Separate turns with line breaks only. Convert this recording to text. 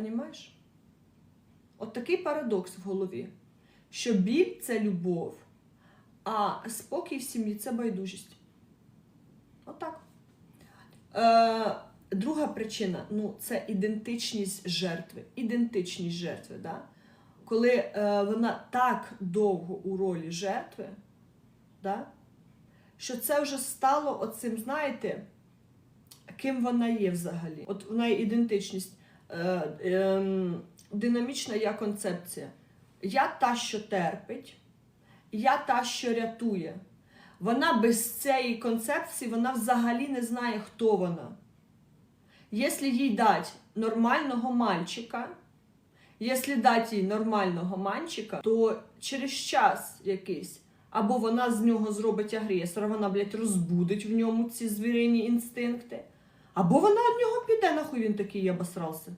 Понімаєш? От такий парадокс в голові. Що біль це любов, а спокій в сім'ї це байдужість. Отак. Е, друга причина ну, це ідентичність жертви. Ідентичність жертви. Да? Коли е, вона так довго у ролі жертви, да? що це вже стало оцим, знаєте, ким вона є взагалі. От в неї ідентичність. Е, е, динамічна я концепція. Я та, що терпить, я та, що рятує. Вона без цієї концепції вона взагалі не знає, хто вона. Якщо їй дати нормального мальчика, якщо дати їй нормального мальчика, то через час якийсь або вона з нього зробить агресора, вона, блядь, розбудить в ньому ці звірині інстинкти, або вона від нього піде, нахуй він такий обосрався.